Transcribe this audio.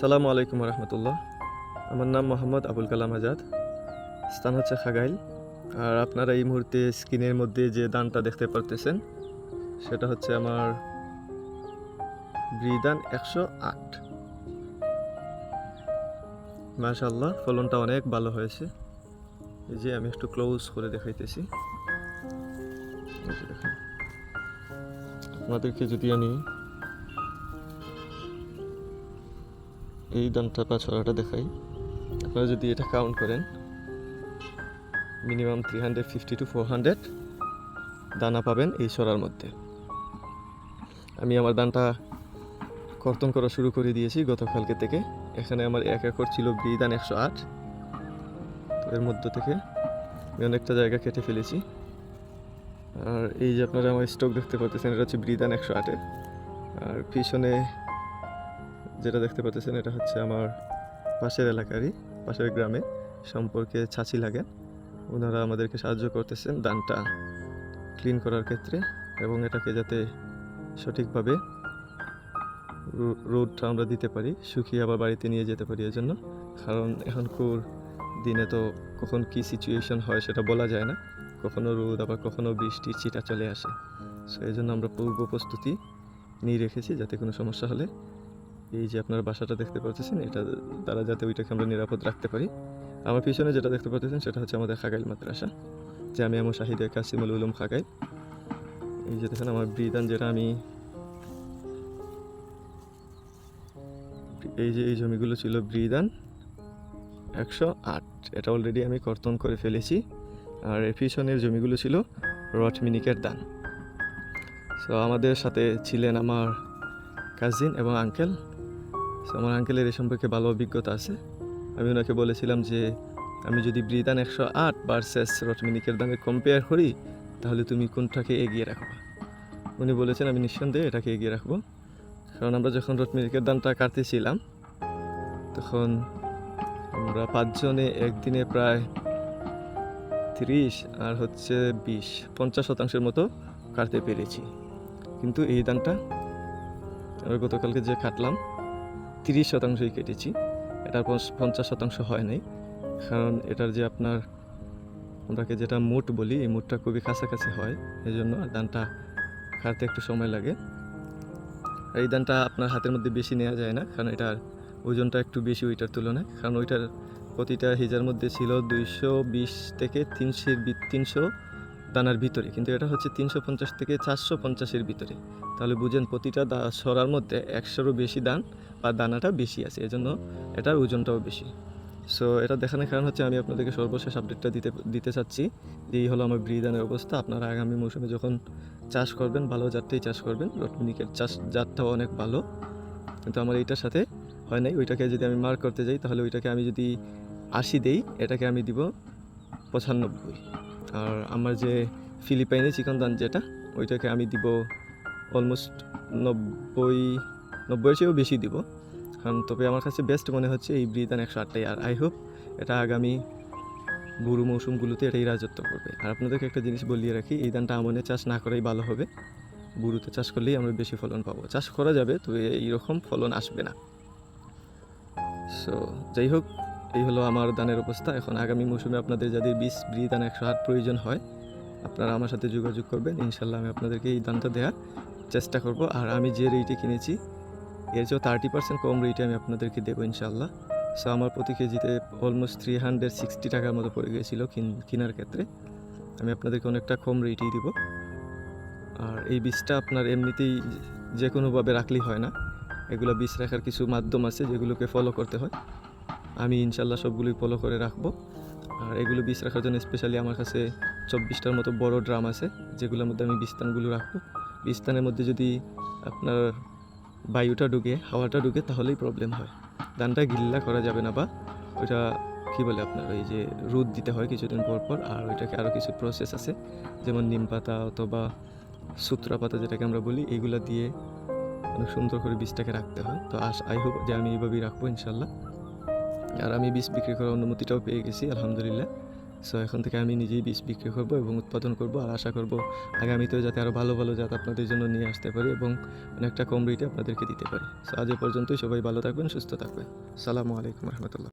সালামু আলাইকুম রহমতুল্লাহ। আমার নাম মোহাম্মদ আবুল কালাম আজাদ। স্থান হচ্ছে খাগাইল। আর আপনারা এই মুহূর্তে স্ক্রিনের মধ্যে যে দানটা দেখতে পারতেছেন, সেটা হচ্ছে আমার ব্রিদান একশো আট। মাশাল্লাহ ফলনটা অনেক ভালো হয়েছে। এই যে আমি একটু ক্লোজ করে দেখাইতেছি। আপনাদেরকে যদি আমি এই দামটা বা ছড়াটা দেখাই। আপনারা যদি এটা কাউন্ট করেন minimum three hundred fifty to four hundred দানা পাবেন এই ছড়ার মধ্যে। আমি আমার দানটা কর্তন করা শুরু করে দিয়েছি গতকালকে থেকে। এখানে আমার এক একর ছিল বিদান একশো আট। এর মধ্য থেকে আমি অনেকটা জায়গা কেটে ফেলেছি। আর এই যে আপনারা আমার স্টক দেখতে পাচ্ছেন, এটা হচ্ছে ব্রিদান একশো আটের। আর পিছনে যেটা দেখতে পাচ্ছেন, এটা হচ্ছে আমার পাশের এলাকারই, পাশের গ্রামে সম্পর্কে ছাঁচি লাগেন। ওনারা আমাদেরকে সাহায্য করতেছেন দানটা ক্লিন করার ক্ষেত্রে এবং এটাকে যাতে সঠিকভাবে রো- রোদটা আমরা দিতে পারি, শুকিয়ে আবার বাড়িতে নিয়ে যেতে পারি এজন্য। কারণ এখনকার দিনে তো কখন কি সিচুয়েশন হয় সেটা বলা যায় না। কখনো রোদ, আবার কখনো বৃষ্টি, চিটা চলে আসে। সো এই জন্য আমরা পূর্ব প্রস্তুতি নিয়ে রেখেছি যাতে কোনো সমস্যা হলে এই যে আপনার বাসাটা দেখতে পাচ্ছেন এটা তারা যাতে ওইটাকে আমরা নিরাপদ রাখতে পারি। আমার পিছনে যেটা দেখতে পাচ্ছেন সেটা হচ্ছে আমাদের খাগাইল মাদ্রাসা যে আমি জামিয়া মুশাহিদে কাসিমুল উলুম খাগাইল। এই যে দেখেন আমার ব্রিদান যেটা, আমি এই যে এই জমিগুলো ছিল ব্রিদান একশো আট। এটা অলরেডি আমি কর্তন করে ফেলেছি। আর এর পিছনের জমিগুলো ছিল রট মিনিকের দান। সো আমাদের সাথে ছিলেন আমার কাজিন এবং আঙ্কেল আমার আঙ্কেলের এই সম্পর্কে ভালো অভিজ্ঞতা আছে। আমি ওনাকে বলেছিলাম যে, আমি যদি ব্রিদান একশো আট ভার্সেস রটমিনিকের দামে কম্পেয়ার করি, তাহলে তুমি কোনটাকে এগিয়ে রাখবা? উনি বলেছেন, আমি নিঃসন্দেহে এটাকে এগিয়ে রাখব। কারণ আমরা যখন রটমিনিকের দামটা কাটতেছিলাম, তখন আমরা পাঁচজনে একদিনে প্রায় তিরিশ আর হচ্ছে বিশ, পঞ্চাশ শতাংশের মতো কাটতে পেরেছি। কিন্তু এই দানটা আমরা গতকালকে যে কাটলাম তিরিশ শতাংশই কেটেছি। এটার পঞ্চ- পঞ্চাশ শতাংশ হয় নাই। কারণ এটার যে আপনার, আমরাকে যেটা মুট বলি, এই মুটটা খুবই কাছাকাছি হয়। এই জন্য আর ধানটা কাটতে একটু সময় লাগে। আর এই ধানটা আপনার হাতের মধ্যে বেশি নেওয়া যায় না, কারণ এটার ওজনটা একটু বেশি ওইটার তুলনায়। কারণ ওইটার প্রতিটা হিজার মধ্যে ছিল দুইশো বিশ থেকে তিনশো তিনশো দানার ভিতরে, কিন্তু এটা হচ্ছে তিনশো পঞ্চাশ থেকে চারশো পঞ্চাশের ভিতরে। তাহলে বুঝেন প্রতিটা সরার মধ্যে একশোরও বেশি দান বা দানাটা বেশি আছে, এজন্য এটার ওজনটাও বেশি। সো এটা দেখানোর কারণ হচ্ছে আমি আপনাদেরকে সর্বশেষ আপডেটটা দিতে দিতে চাচ্ছি যে এই হলো আমার ব্রিদানের অবস্থা। আপনারা আগামী মৌসুমে যখন চাষ করবেন, ভালো জাতটাই চাষ করবেন। রটমিনিকের চাষ, জাতটাও অনেক ভালো। কিন্তু আমার এইটার সাথে হয় নাই। ওইটাকে যদি আমি মার্ক করতে যাই, তাহলে ওইটাকে আমি যদি আশি দেই, এটাকে আমি দিব পঁচানব্বই। আর আমার যে ফিলিপাইনি চিকন দান যেটা, ওইটাকে আমি দিব অলমোস্ট নব্বই নব্বইয়ের চেয়েও বেশি দিব। কারণ তবে আমার কাছে বেস্ট মনে হচ্ছে এই ব্রিদান একশো আটটাই। আর আই হোপ এটা আগামী বুরু মৌসুমগুলোতে এটাই রাজত্ব করবে। আর আপনাদেরকে একটা জিনিস বলিয়ে রাখি, এই ধানটা আমনে চাষ না করাই ভালো হবে। বুরুতে চাষ করলেই আমরা বেশি ফলন পাবো। চাষ করা যাবে তো এইরকম ফলন আসবে না। সো যাই হোক এই হলো আমার দানের অবস্থা। এখন আগামী মৌসুমে আপনাদের যাদের বীজ ব্রি দান একশো আট প্রয়োজন হয়, আপনারা আমার সাথে যোগাযোগ করবেন। ইনশাল্লাহ আমি আপনাদেরকে এই দানটা দেওয়ার চেষ্টা করব। আর আমি যে রেটে কিনেছি, এর চেয়েও থার্টি পার্সেন্ট কম রেটে আমি আপনাদেরকে দেবো ইনশাল্লাহ সো আমার প্রতি কেজিতে অলমোস্ট থ্রি হান্ড্রেড সিক্সটি টাকার মতো পড়ে গিয়েছিল কিন- কেনার ক্ষেত্রে। আমি আপনাদেরকে অনেকটা কম রেটেই দিব। আর এই বীজটা আপনার এমনিতেই যে কোনোভাবে রাখলেই হয় না। এগুলো বীজ রাখার কিছু মাধ্যম আছে যেগুলোকে ফলো করতে হয়। আমি ইনশাল্লাহ সবগুলোই ফলো করে রাখব। আর এগুলো বীজ রাখার জন্য স্পেশালি আমার কাছে চব্বিশটার মতো বড় ড্রাম আছে, যেগুলোর মধ্যে আমি বিস্তানগুলো রাখব। বিস্তানের মধ্যে যদি আপনার বায়ুটা ঢুকে, হাওয়াটা ঢুকে তাহলেই প্রবলেম হয়। ধানটা গিল্লা করা যাবে না বা ওইটা কী বলে আপনার, ওই যে রোদ দিতে হয় কিছুদিন পর পর, আর ওইটাকে আরও কিছু প্রসেস আছে। যেমন নিম পাতা অথবা সুত্রা পাতা যেটাকে আমরা বলি, এগুলা দিয়ে অনেক সুন্দর করে বীজটাকে রাখতে হয়। তো আস আই হোপ যে আমি এইভাবেই রাখব ইনশাল্লাহ। আর আমি বীজ বিক্রি করার অনুমতিটাও পেয়ে গেছি, আলহামদুলিল্লাহ। সো এখন থেকে আমি নিজেই বীজ বিক্রি করব এবং উৎপাদন করব আর আশা করব আগামীতেও যাতে আরও ভালো ভালো জাত আপনাদের জন্য নিয়ে আসতে পারি এবং অনেকটা কম রেটে আপনাদেরকে দিতে পারি। সো আজ এ পর্যন্তই, সবাই ভালো থাকবেন, সুস্থ থাকবেন। সালামু আলাইকুম রহমতুল্লাহ।